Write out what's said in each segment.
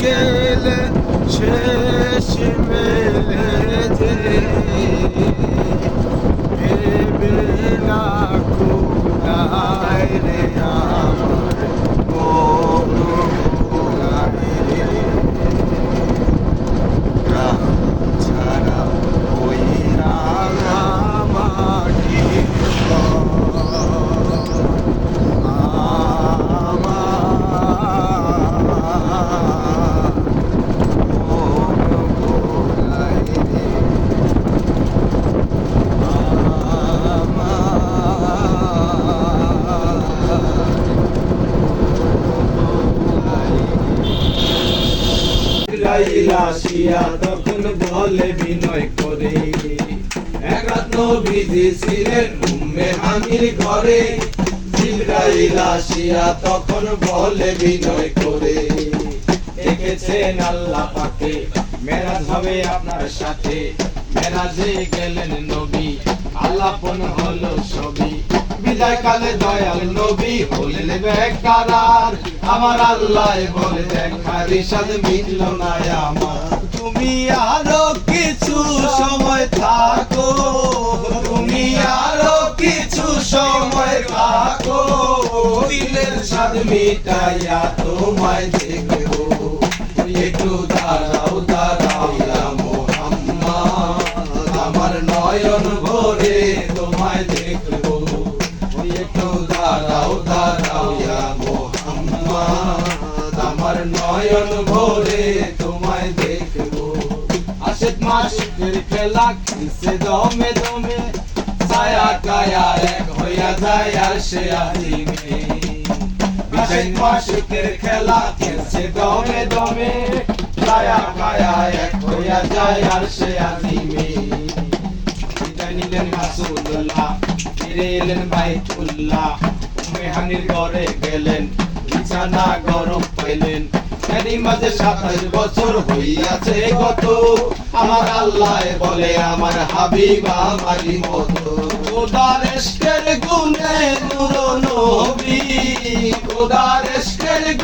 gele çeşmeledi Ebina kulayre ছিলেন উম্মে হানির ঘরে। জিব্রাইল আসিয়া তখন বলে বিনয় করে, দেখেছেন আল্লাহ পাকে, মেরাজ হবে আপনার সাথে। মেরাজে গেলেন নবী আল্লাপন হলো ছবি। বিদায় কালে দয়াল নবী হলেন বেকারার আমার আল্লাহ বলে দেখা রিসাদ মিটল না আমার। তুমি আরও কিছু সময় থাকো। তুমি আরও কিছু সময় থাকো। দিলের স্বাদ মিটাইয়া তোমায় দেখব। একটু দাঁড়াও দাঁড়াও ইয়া আমার নয়ন ভরে তোমায় দেখব। একটু দাঁড়াও দাঁড়াও আমার নয়ন ভরে খেলা খেলছে দমে দমে ছায়া কায়া এক হইয়া যায় আর সে আজিমে আশেক মাসের খেলা খেলছে দমে দমে ছায়া কায়া এক হইয়া যায় আর সে আজিমে নিলেন রাসূলুল্লাহ ফিরে এলেন বাইতুল্লাহ মেহানির ঘরে গেলেন বিছানা গরম পাইলেন এরই মাঝে সাতাশ বছর হইয়াছে গত আমার আল্লাহ বলে আমার হাবিব আমারই মতো খোদার এসকের গুনে নূর নবী। খোদার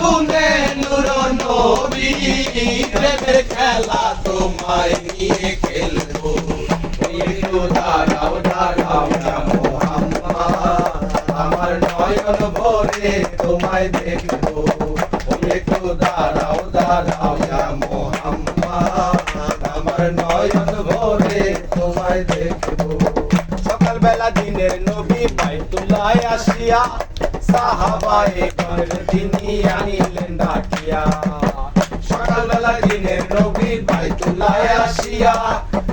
গুনে নূর নবী। প্রেমের খেলা তোমায় নিয়ে খেলব। দাঁড়াও দাঁড়াও না মোহাম্মদ। আমার নয়ন ভরে তোমায় দেখব। একটু দাঁড়াও দাঁড়াও বাইতুল্লাহ আসিয়া সাহাবায়ে করে তিনি আনিলেন ডাকিয়া। সকালবেলা দিনের নবী বাইতুল্লাহ আসিয়া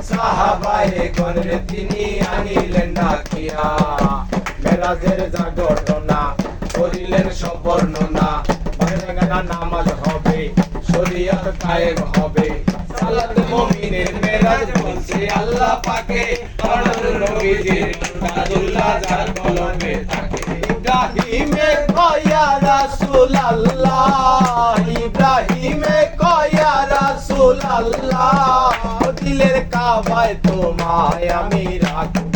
সাহাবায়ে করে তিনি আনিলেন ডাকিয়া। মেরাজের যা ঘটনা, করিলেন সব বর্ণনা। নামাজ হবে, শরীয়ত কায়েম হবে। সালাত মুমিনের মেরাজ বলছে, আল্লাহ পাকে। পড়ল নবীজির তাজুল্লাহ যার কলমে থাকে। ইব্রাহিমে কয়া রাসূল আল্লাহ ইব্রাহিমে কয়া রাসূল আল্লাহ দিলের কাবায় তোমায় আমি রাখব।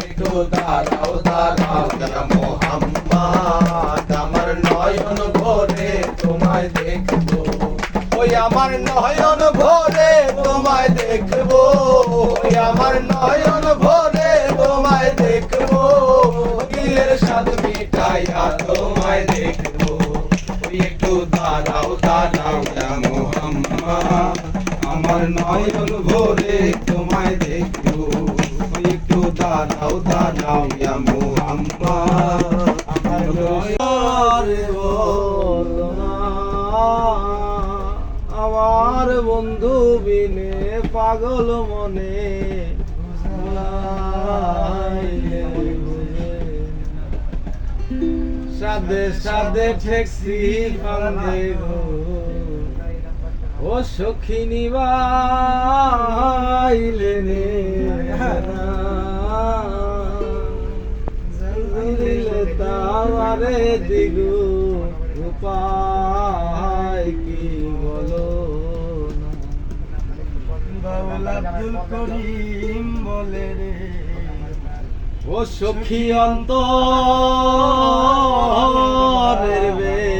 একটু দাঁড়াও দাঁড়াও মোহাম্মদ, আমার নয়ন ভরে তোমায় দেখব। আমার নয়ন ভরে তোমায় দেখব আমার নয়ন ভরে তোমায় দেখব দিলের স্বাদ মিটাইয়া তোমায় দেখব। একটু দাঁড়াও দাঁড়াও মোহাম্মদ আমার নয়ন ভরে তোমায় দেখব। একটু দাঁড়াও দাঁড়াও ইয়া বন্ধু বিনে পাগল মনে সাদে সাদে ঠেকসি ফান্দে গো। ও সখিনী বাইলে নে দিলে তাওয়ারে দিগু উপায় ও সখী অন্তরের বেদনা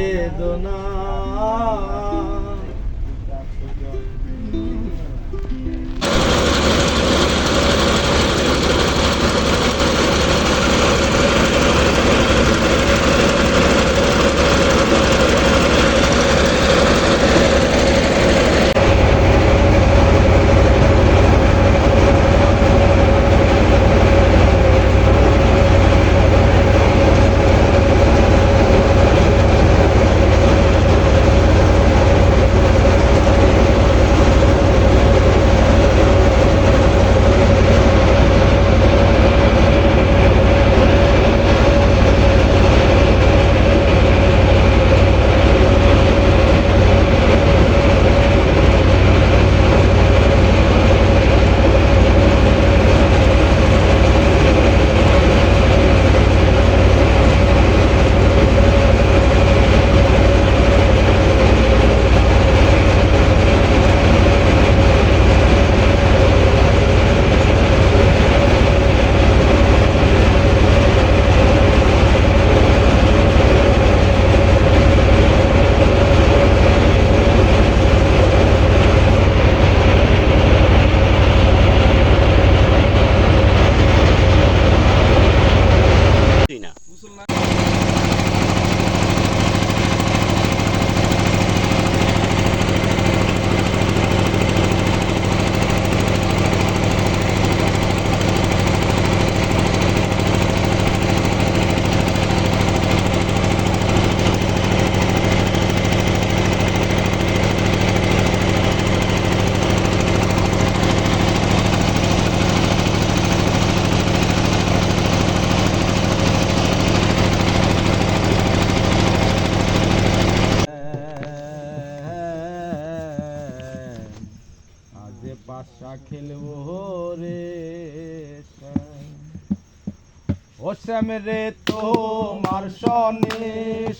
শ্যাম রে তোমার সনে,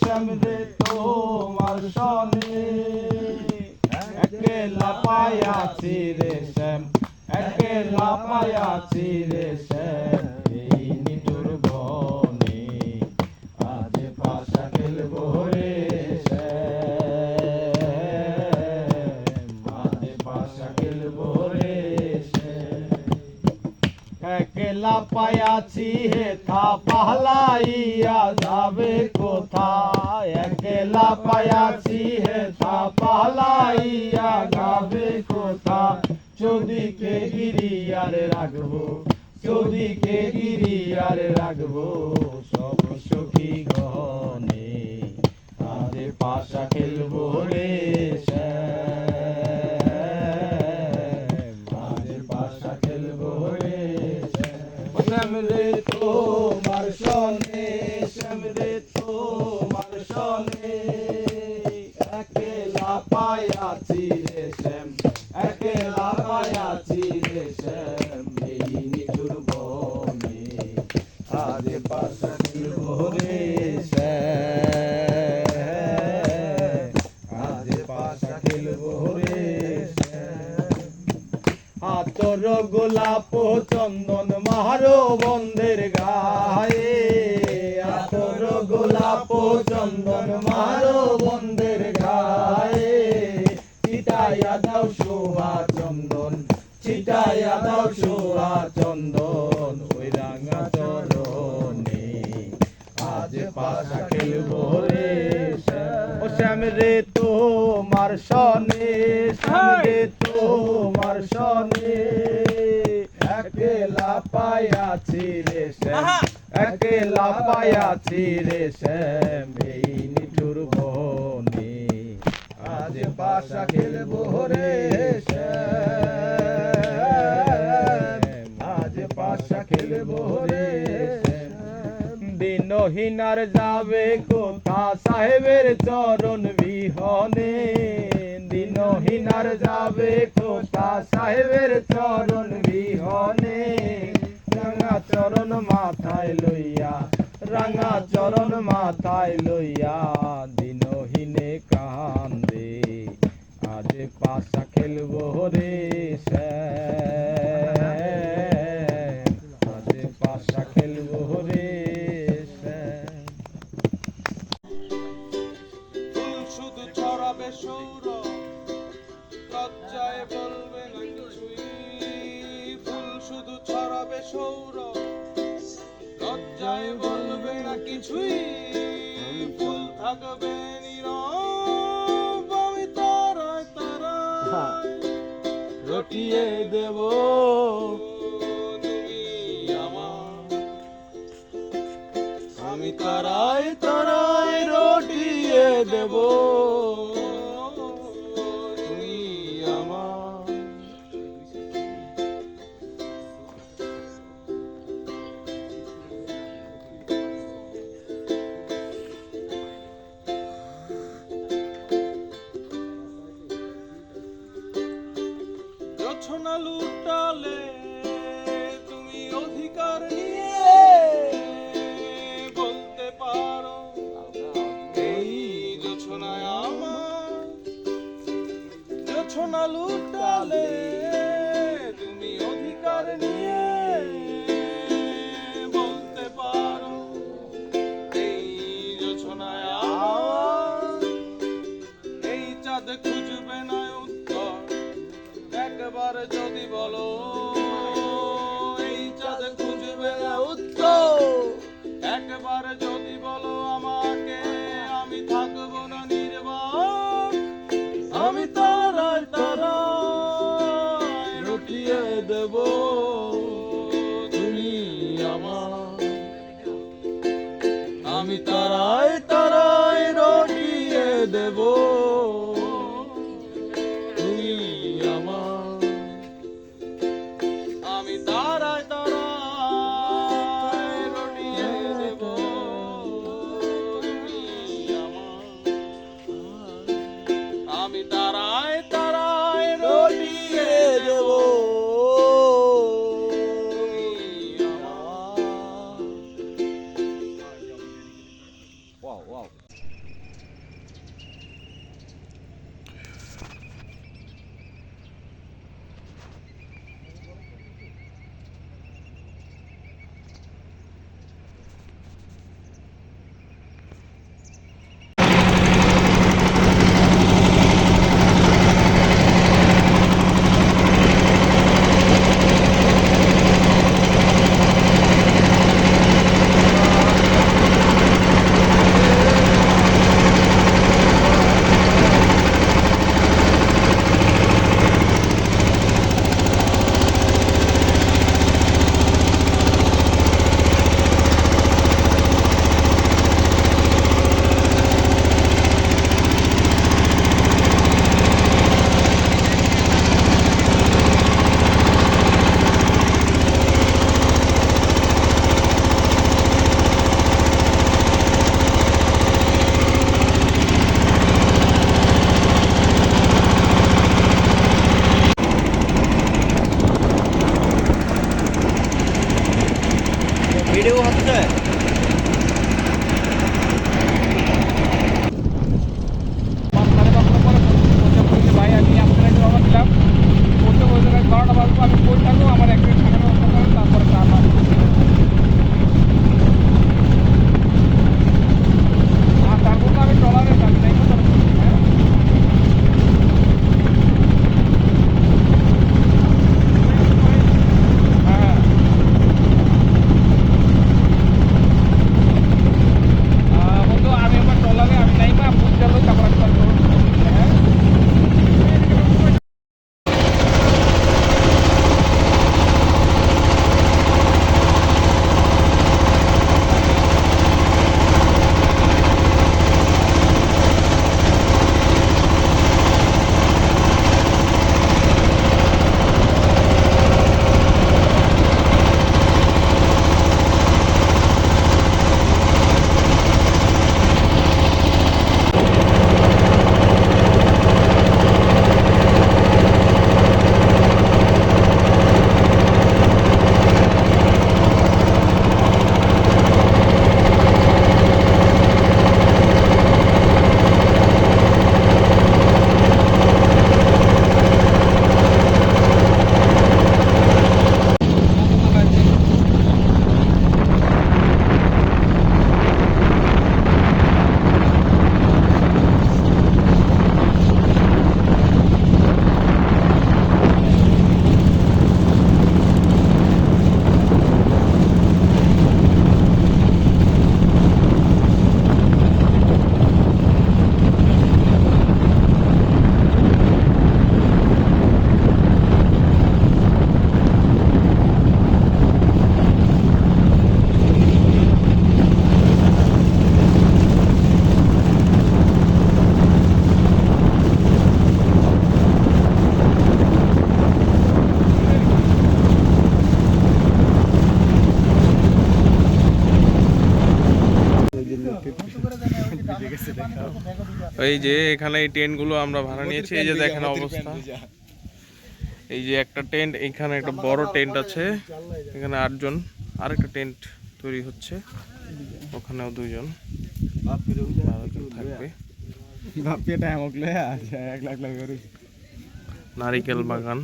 শ্যাম রে তোমার সনে। একেলা পায়াছি রে শ্যাম, একেলা পায়াছি রে শ্যাম। একলা পায়াছি হে থা পাহলাইয়া যাবে কোথায়? একলা পায়াছি হে থা পাহলাইয়া যাবে কোথা চৌদিকে গিরিয়ার রাখব, চৌদিকে গিরিয়ার রাখব, সব সখী গহনে। আজ পাশা খেলব রে খেলব রে। ও শ্যাম রে তোমার সনে শ্যাম রে তোমার সনে। একলা পায়াছি রে শ্যাম একলা পায়াছি রে শ্যাম এই নিঠুর বনে। আজ পাশা খেলব রে শ্যাম আজ পাশা খেলব রে শ্যাম দিনহীনার যাবে কোথা? সাহেবের চরণ বিহনে। দিনহীনার যাবে কোথা? সাহেবের চরণ বিহনে। রাঙা চরণ মাথায় লইয়া, রাঙা চরণ মাথায় লইয়া দিনহীনে কান্দে আজ পাশা খেলব রে আজ পাশা খেলব রে লজ্জায় বলবে না কিছুই। ফুল থাকবে নীরব, আমি তারায় তারায় রটিয়ে দেব। আমি তারাই তারাই রটিয়ে দেব। রচনা লুটালে তুমি অধিকার নিয়ে এই যে এখানে এই টেন্টগুলো আমরা ভাড়া নিয়েছি এই যে দেখেন অবস্থা। এই যে একটা টেন্ট এখানে একটা বড় টেন্ট আছে এখানে আটজন আরেকটা টেন্ট তৈরি হচ্ছে ওখানেও দুজন থাকবে। নারিকেল বাগান।